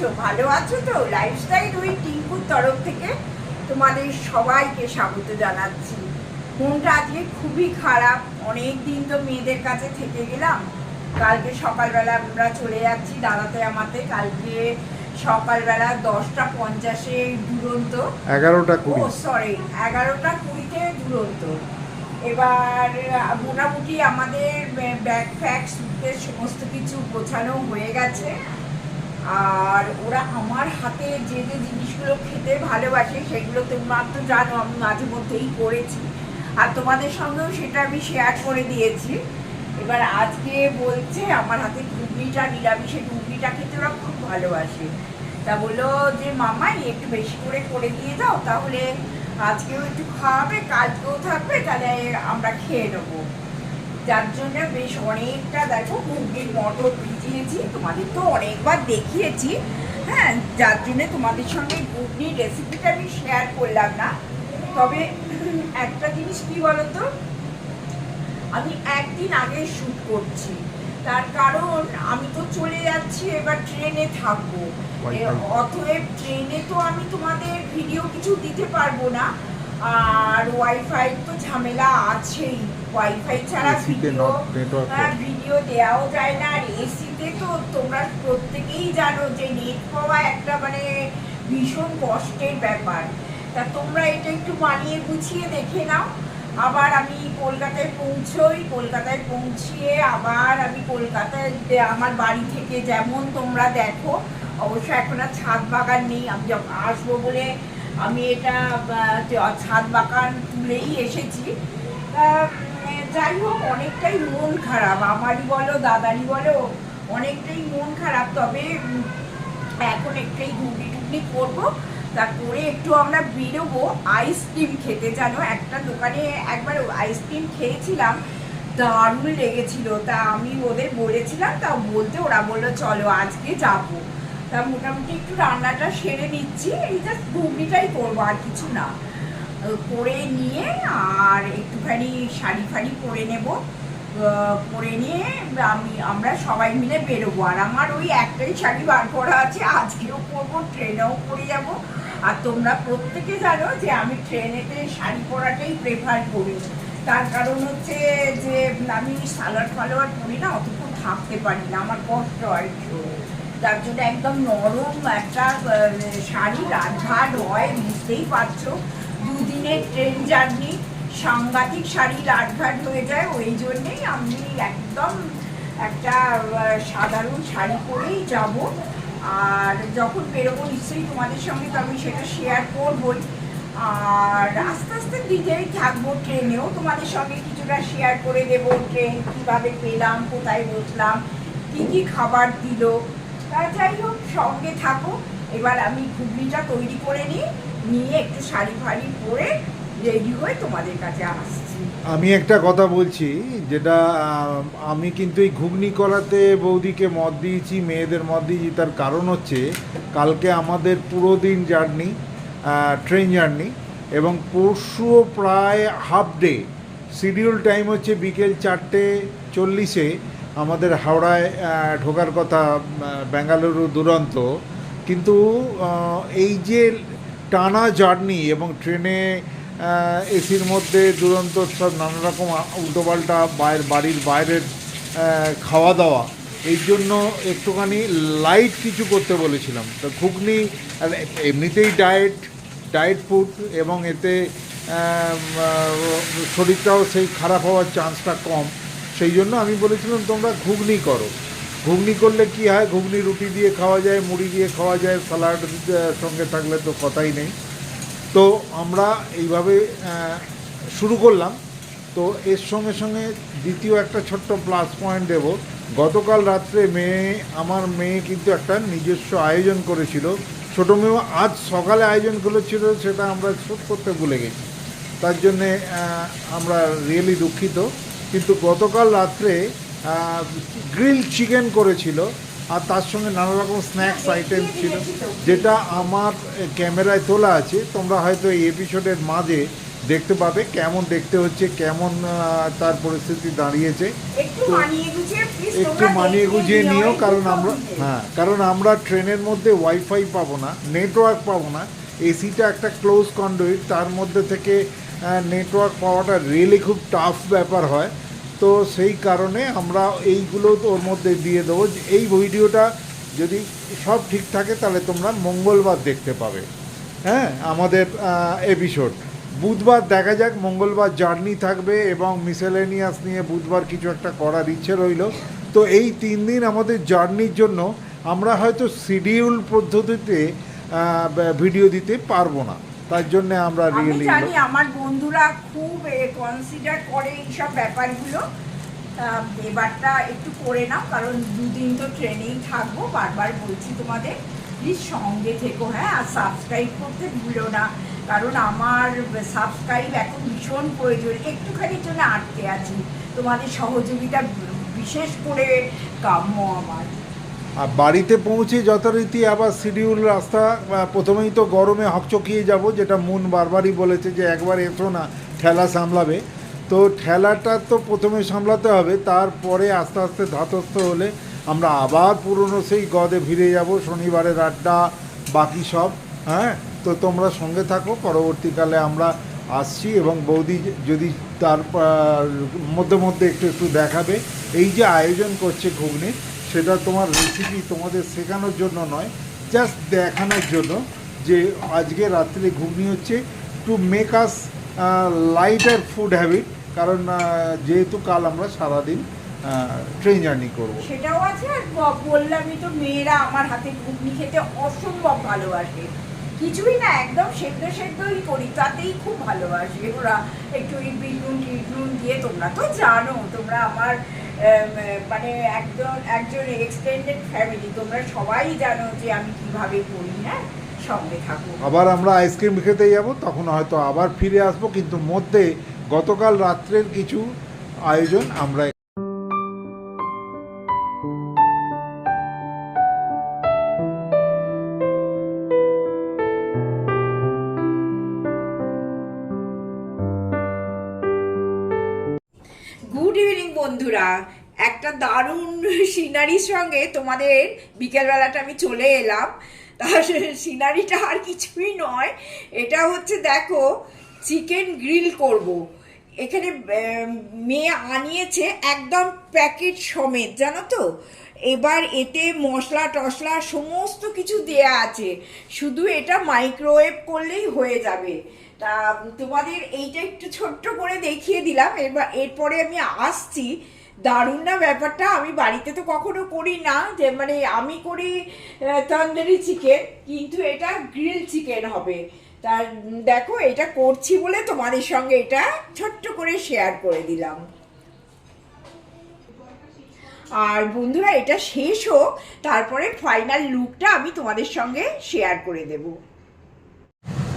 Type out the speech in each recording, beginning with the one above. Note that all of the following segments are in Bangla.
আছো? ভালো আছো তো? লাইফস্টাইল ওই টিঙ্কুর তরফ থেকে তোমাদের সবাইকে স্বাগত জানাচ্ছি। মনটা আজকে খুবই খারাপ। অনেক দিন তো মেয়েদের কাছে থেকে গেলাম। কালকে সকালবেলা আমরা চলে যাচ্ছি দাদাতে আমাতে। কালকে সকালবেলা দশটা পঞ্চাশে দুরন্ত। এগারোটা ও কুড়ি সরি এগারোটা কুড়িতে দুরন্ত। এবার মোটামুটি আমাদের ব্যাগ ফ্যাগ সুটকেস সমস্ত কিছু গোছানো হয়ে গেছে। আর ওরা আমার হাতে যে যে জিনিসগুলো খেতে ভালোবাসে, সেগুলো তোমরা তো জানো, আমি মাঝে মধ্যেই করেছি। আর তোমাদের সঙ্গেও সেটা আমি শেয়ার করে দিয়েছি। এবার আজকে বলছে, আমার হাতে ঘুগনিটা নিরামিষের ঘুগনিটা খেতে ওরা খুব ভালোবাসে। তা বলল যে মামাই একটু বেশি করে করে দিয়ে দাও, তাহলে আজকেও একটু খাওয়াবে, কালকেও থাকবে, তাহলে আমরা খেয়ে নেব। যার জন্য বেশ অনেকটা দেখো ঘুগনির মটর ভিজিয়েছি। তোমাদের তো অনেকবার দেখিয়েছি। হ্যাঁ যার জন্যে তোমাদের সঙ্গে ঘুগনির রেসিপিটা আমি শেয়ার করলাম না। তবে একটা জিনিস কি বলতো? আমি একদিন আগে শ্যুট করছি। তার কারণ আমি তো চলে যাচ্ছি এবার ট্রেনে থাকব। অতএব ট্রেনে তো আমি তোমাদের ভিডিও কিছু দিতে পারব না। আর ওয়াইফাই তো ঝামেলা আছেই। ওয়াইফাই ছাড়া ভিডিও ভিডিও দেওয়াও যায় না আর এসিতে তো তোমরা প্রত্যেকেই জানো যে নেট পাওয়া একটা মানে ভীষণ কষ্টের ব্যাপার। তা তোমরা এটা একটু মানিয়ে গুছিয়ে দেখে নাও। আবার আমি কলকাতায় পৌঁছোই কলকাতায় পৌঁছিয়ে আবার আমি কলকাতায় আমার বাড়ি থেকে যেমন তোমরা দেখো অবশ্য এখন আর ছাদ বাগান নেই আমি যখন আসব বলে আমি এটা ছাদ বাগান তুলেই এসেছি। যাই হোক, অনেকটাই মন খারাপ। আমারই বলো, দাদারই বলো, অনেকটাই মন খারাপ। তবে এখন একটাই ঘুগনি টুগনি করব। তা করে একটু আমরা বেরোবো। আইসক্রিম খেতে, জানো? একটা দোকানে একবার আইসক্রিম খেয়েছিলাম। দারুণ লেগেছিল। তা আমি ওদের বলেছিলাম, তা বলতে ওরা বলল, চলো, আজকে যাব। তা মোটামুটি একটু রান্নাটা সেরে নিচ্ছি। এই জাস্ট ঘুগনিটাই করব, আর কিছু না। করে নিয়ে আর একটুখানি শাড়ি ফাড়ি পরে নেব। পরে নিয়ে আমি, আমরা সবাই মিলে বেরোবো। আর আমার ওই একটাই শাড়ি বার করা আছে, আজকেও পরবো, ট্রেনেও পরে যাব। আর তোমরা প্রত্যেকে জানো যে আমি ট্রেনেতে শাড়ি পরাটাই প্রেফার করি। তার কারণ হচ্ছে যে আমি সালোয়ার ফালোয়ার পরি না অতক্ষণ থাকতে পারি না, আমার কষ্ট হয়। তার জন্য একদম নরম একটা শাড়ি রাজঘাট হয়, বুঝতেই পারছ। দুদিনের ট্রেন জার্নি সাংঘাতিক শাড়ি রাজঘাট হয়ে যায়, ওই জন্যেই আমি একদম একটা সাধারণ শাড়ি পরেই যাব। আর যখন বেরোবো নিশ্চয়ই তোমাদের সঙ্গে তো আমি সেটা শেয়ার করবই। আর আস্তে আস্তে দিতেই থাকব ট্রেনেও তোমাদের সঙ্গে কিছুটা শেয়ার করে দেব ট্রেন কীভাবে পেলাম, কোথায় বসলাম, কী কী খাবার দিল। তা যাই হোক, সঙ্গে থাকো। এবার আমি ঘুগনিটা তৈরি করে নিই। নিয়ে একটু শাড়ি ফাড়ি পরে রেডি হয়ে তোমাদের কাছে আসছি। আমি একটা কথা বলছি, যেটা আমি কিন্তু এই ঘুগনি করাতে বৌদিকে মত দিয়েছি, মেয়েদের মত দিয়েছি, তার কারণ হচ্ছে কালকে আমাদের পুরো দিন জার্নি ট্রেন জার্নি, এবং পরশুও প্রায় হাফ ডে শিডিউল টাইম হচ্ছে বিকেল চারটে চল্লিশে আমাদের হাওড়ায় ঢোকার কথা বেঙ্গালুরু দুরন্ত। কিন্তু এই যে টানা জার্নি এবং ট্রেনে এসির মধ্যে দুরন্ত সব নানা রকম উল্টোপাল্টা বাইরের বাড়ির বাইরের খাওয়া দাওয়া এই জন্য একটুখানি লাইট কিছু করতে বলেছিলাম। তো ঘুগনি এমনিতেই ডায়েট ডায়েট ফুড এবং এতে শরীরটাও সেই খারাপ হওয়ার চান্সটা কম। সেই জন্য আমি বলেছিলাম, তোমরা ঘুগনি করো। ঘুগনি করলে কি হয়? ঘুগনি, রুটি দিয়ে খাওয়া যায়, মুড়ি দিয়ে খাওয়া যায় স্যালাড সঙ্গে থাকলে তো কথাই নেই। তো আমরা এইভাবে শুরু করলাম। তো এর সঙ্গে সঙ্গে দ্বিতীয় একটা ছোট্ট প্লাস পয়েন্ট দেব। গতকাল রাত্রে মেয়ে, আমার মেয়ে কিন্তু একটা নিজস্ব আয়োজন করেছিল। ছোটো মেয়েও আজ সকালে আয়োজন করেছিল, সেটা আমরা শোধ করতে ভুলে গেছি। তার জন্যে আমরা রিয়েলি দুঃখিত। কিন্তু গতকাল রাত্রে গ্রিল চিকেন করেছিল আর তার সঙ্গে নানা রকম স্ন্যাক্স আইটেম ছিল যেটা আমার ক্যামেরায় তোলা আছে। তোমরা হয়তো এই এপিসোডের মাঝে দেখতে পাবে কেমন দেখতে হচ্ছে কেমন তার পরিস্থিতি দাঁড়িয়েছে। একটু মানিয়ে গুছিয়ে নিও কারণ আমরা হ্যাঁ কারণ আমরা ট্রেনের মধ্যে ওয়াইফাই পাবো না নেটওয়ার্ক পাবো না। এসিটা একটা ক্লোজ কন্ডুইট তার মধ্যে থেকে নেটওয়ার্ক পাওয়াটা রিয়েলি খুব টাফ ব্যাপার হয়। তো সেই কারণে আমরা এইগুলো ওর মধ্যে দিয়ে দেবো। এই ভিডিওটা যদি সব ঠিক থাকে, তাহলে তোমরা মঙ্গলবার দেখতে পাবে। হ্যাঁ আমাদের এপিসোড বুধবার দেখা যাক, মঙ্গলবার জার্নি থাকবে এবং মিসেলেনিয়াস নিয়ে বুধবার কিছু একটা করার ইচ্ছে রইল। তো এই তিন দিন আমাদের জার্নির জন্য আমরা হয়তো শিডিউল পদ্ধতিতে ভিডিও দিতে পারব না। তার জন্য আমরা আমি রিয়েলি জানি আমার বন্ধুরা খুব কনসিডার করে এইসব ব্যাপারগুলো। এবারটা একটু করে নাও কারণ দুদিন তো ট্রেনেই থাকব বারবার বলছি তোমাদের প্লিজ সঙ্গে থেকো হ্যাঁ আর সাবস্ক্রাইব করতে ভুলো না কারণ আমার সাবস্ক্রাইব এখন ভীষণ প্রয়োজন একটুখানির জন্য আটকে আছি। তোমাদের সহযোগিতা বিশেষ করে কাম্য আমার। আর বাড়িতে পৌঁছে যথারীতি আবার শিডিউল রাস্তা প্রথমেই তো গরমে হকচকিয়ে যাব, যেটা মন বারবারই বলেছে যে একবার এসো না, ঠেলা সামলাবে। তো ঠেলাটা তো প্রথমে সামলাতে হবে, তারপরে আস্তে আস্তে ধাতস্থ হলে আমরা আবার পুরনো সেই গদে ফিরে যাব, শনিবারের আড্ডা, বাকি সব হ্যাঁ? তো তোমরা সঙ্গে থাকো, পরবর্তীকালে আমরা আসছি এবং বৌদি যদি তার মধ্যে মধ্যে একটু একটু দেখাবে। এই যে আয়োজন করছে ঘুগনি সেটা তোমার রেসিপি তোমাদের শেখানোর জন্য নয় জাস্ট দেখানোর জন্য যে আজকে রাত্রে ঘুগনি হচ্ছে to make us lighter food habit কারণ যেহেতু কাল আমরা সারাদিন ট্রেন জার্নি করব। সেটাও আছে, আর বললামই তো মেয়েরা আমার হাতে ঘুগনি খেতে অসম্ভব ভালোবাসে। কিছুই না, একদম সেদ্ধ সেদ্ধই করি, তাতেই খুব ভালোবাসে। ওরা একটু বিটনুন টিটনুন দিয়ে, তোমরা তো জানো, তোমরা আমার মানে একজন একজন এক্সটেন্ডেড ফ্যামিলি তোমরা সবাই জানো যে আমি কীভাবে করি হ্যাঁ? সঙ্গে থাকো। আবার আমরা আইসক্রিম খেতে যাব, তখন হয়তো আবার ফিরে আসব, কিন্তু মধ্যে গতকাল রাত্রের কিছু আয়োজন আমরা দারুণ সিনারির সঙ্গে তোমাদের বিকেলবেলাটা আমি চলে এলাম। তার সিনারিটা আর কিছুই নয়, এটা হচ্ছে দেখো, চিকেন গ্রিল করব। এখানে মেয়ে আনিয়েছে একদম প্যাকেট সমেত, জানো তো? এবার এতে মশলা টশলা সমস্ত কিছু দেয়া আছে। শুধু এটা মাইক্রোওয়েভ করলেই হয়ে যাবে। তা, তোমাদের এইটা একটু ছোট্ট করে দেখিয়ে দিলাম। এবার, এরপরে আমি আসছি। দারুণ না ব্যাপারটা? আমি বাড়িতে তো কখনো করি না যে মানে আমি করি তন্দুরি চিকেন কিন্তু এটা গ্রিল চিকেন হবে। তা উম, দেখো এটা করছি বলে তোমাদের সঙ্গে এটা ছোট্ট করে শেয়ার করে দিলাম। আর বন্ধুরা এটা শেষ হোক তারপরে ফাইনাল লুকটা আমি তোমাদের সঙ্গে শেয়ার করে দেব।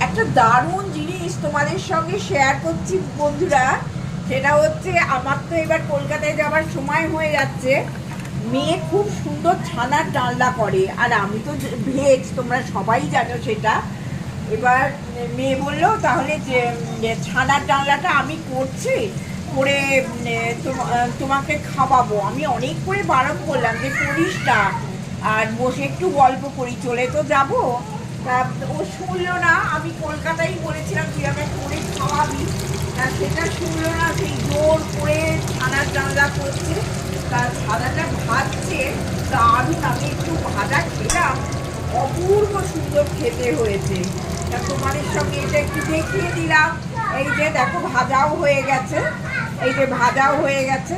একটা দারুণ জিনিস তোমাদের সঙ্গে শেয়ার করছি বন্ধুরা। সেটা হচ্ছে আমার তো এবার কলকাতায় যাওয়ার সময় হয়ে যাচ্ছে। মেয়ে খুব সুন্দর ছানার ডালনা করে, আর আমি তো ভেজ, তোমরা সবাই জানো সেটা। এবার মেয়ে বলল, তাহলে যে ছানার ডালনাটা আমি করছি, করে তোমাকে খাওয়াবো। আমি অনেক করে বারণ করলাম যে, করিস না। আর বসে একটু গল্প করি, চলে তো যাব? তা ও শুনলো না, আমি কলকাতায় বলেছিলাম, তুই আমাকে করে খাওয়াবি। সেটা শুনলো না, সেই জোর করে ছানার জানলা করছে তা ছানাটা ভাজছে দারুণ আমি একটু ভাজা খেলাম। অপূর্ব সুন্দর খেতে হয়েছে। তা তোমাদের সঙ্গে এটা একটু দেখিয়ে দিলাম। এই যে দেখো, ভাজাও হয়ে গেছে। এই যে ভাজাও হয়ে গেছে।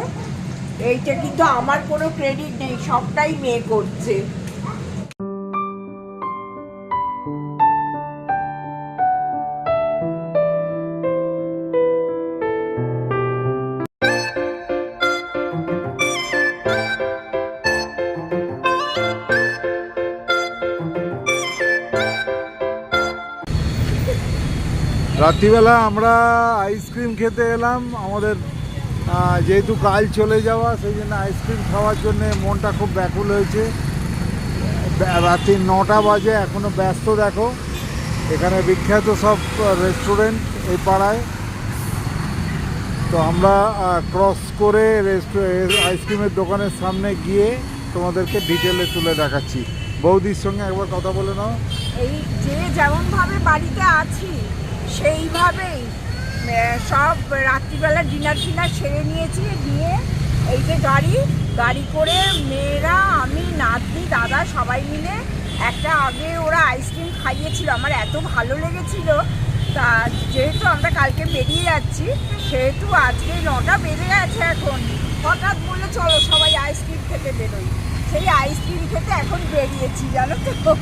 এইটা কিন্তু আমার কোনো ক্রেডিট নেই, সবটাই মেয়ে করছে। রাত্রিবেলা আমরা আইসক্রিম খেতে এলাম। আমাদের যেহেতু কাল চলে যাওয়া, সেই জন্য আইসক্রিম খাওয়ার জন্য মনটা খুব ব্যাকুল হয়েছে। রাত্রি নটা বাজে এখনও ব্যস্ত দেখো। এখানে বিখ্যাত সব রেস্টুরেন্ট এই পাড়ায়। তো আমরা ক্রস করে আইসক্রিমের দোকানের সামনে গিয়ে তোমাদেরকে ডিটেলে তুলে দেখাচ্ছি। বৌদির সঙ্গে একবার কথা বলে নাও। এই যে যেমনভাবে বাড়িতে আছি সেইভাবেই সব রাত্রিবেলা ডিনার ফিনার সেরে নিয়েছি, নিয়ে এই যে গাড়ি গাড়ি করে মেয়েরা, আমি, নাতনি, দাদা সবাই মিলে একটা আগে ওরা আইসক্রিম খাইয়েছিল, আমার এত ভালো লেগেছিল। তা যেহেতু আমরা কালকে বেরিয়ে যাচ্ছি, সেহেতু আজকে নটা বেজে গেছে এখন। হঠাৎ বলে চলো সবাই আইসক্রিম খেতে বেরোই। সেই আইসক্রিম খেতে এখন বেরিয়েছি, জানো তো?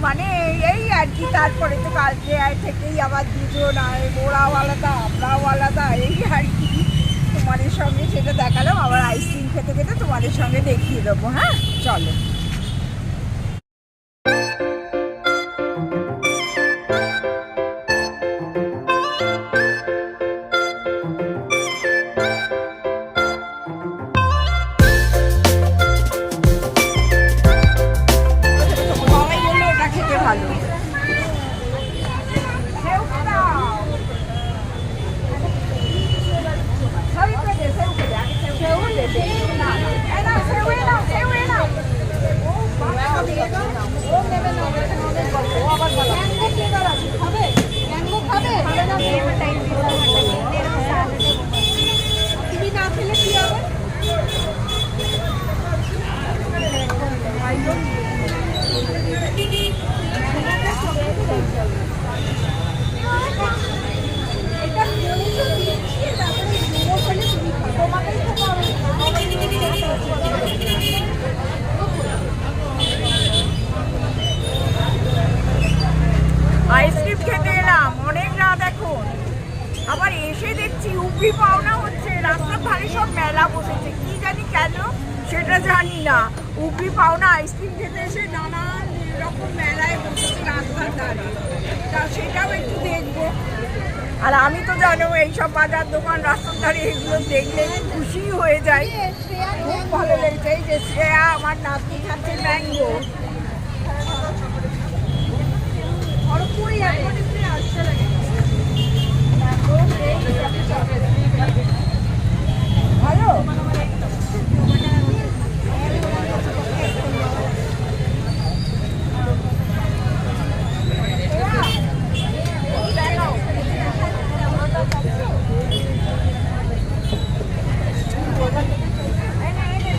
মানে এই আর কি, তারপরে তো কালকে থেকেই আবার দুজন আর ওরাও আলাদা, আমরাও আলাদা, এই আর কি। তোমাদের সঙ্গে সেটা দেখালাম, আবার আইসক্রিম খেতে খেতে তোমাদের সঙ্গে দেখিয়ে দেবো হ্যাঁ? চলো। দেখছি পাওনা হচ্ছে, রাস্তার ধারে সব মেলা বসেছে। কি জানি কেন, সেটা জানি না। উপরি পাওনা আইসক্রিম খেতে এসে নানান রকম মেলায় বসেছে রাস্তার ধারে। তা সেটাও একটু দেখব। আর আমি তো জানো এইসব বাজার দোকান, রাস্তার ধারে এগুলো দেখলে খুশি হয়ে যায় খুব ভালো লেগেছে। এই যে শ্রেয়া, আমার নাতনি খাচ্ছে ম্যাঙ্গো। খড়গপুরে যাবে ভালো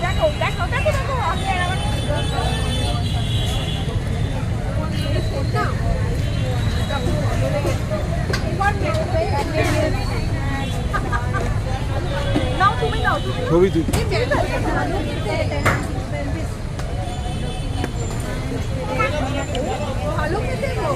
দেখো দেখো দেখো দেখো আমি আর আমার নাও তুমি নাও তুমি ছবি তুই ভালো খেতে গো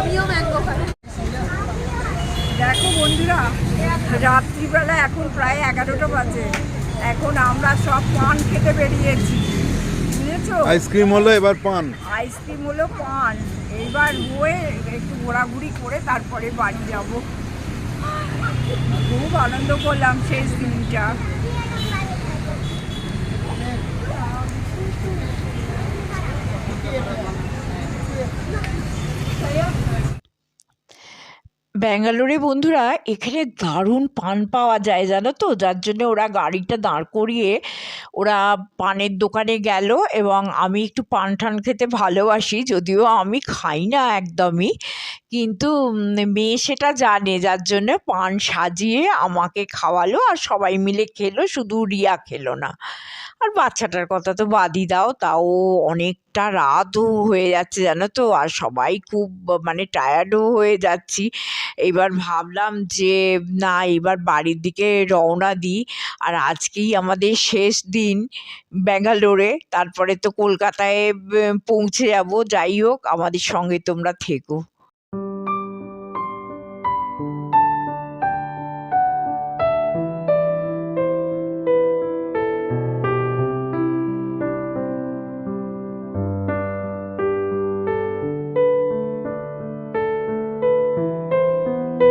আমিও ম্যাঙ্গো খাব দেখো বন্ধুরা রাত্রিবেলা এখন প্রায় এগারোটা বাজে। এখন আমরা সব পান খেতে বেরিয়েছি। বুঝেছ আইসক্রিম হলো এবার পান। আইসক্রিম হলো পান। এইবার হয়ে একটু ঘোরাঘুরি করে তারপরে বাড়ি যাব। খুব আনন্দ করলাম শেষ দিনটা। ব্যাঙ্গালোরে বন্ধুরা, এখানে দারুণ পান পাওয়া যায়, জানো তো? যার জন্য ওরা গাড়িটা দাঁড় করিয়ে ওরা পানের দোকানে গেল এবং আমি একটু পান ঠান খেতে ভালোবাসি, যদিও আমি খাই না একদমই। কিন্তু মেয়ে সেটা জানে, যার জন্য পান সাজিয়ে আমাকে খাওয়ালো আর সবাই মিলে খেলো, শুধু রিয়া খেলো না। আর বাচ্চাটার কথা তো বাদই দাও, তাও অনেকটা রাতও হয়ে যাচ্ছে জানো তো, আর সবাই খুব মানে টায়ার্ডও হয়ে যাচ্ছি। এবার ভাবলাম যে না, এবার বাড়ির দিকে রওনা দিই। আর আজকেই আমাদের শেষ দিন ব্যাঙ্গালোরে, তারপরে তো কলকাতায় পৌঁছে যাব। যাই হোক, আমাদের সঙ্গে তোমরা থেকো।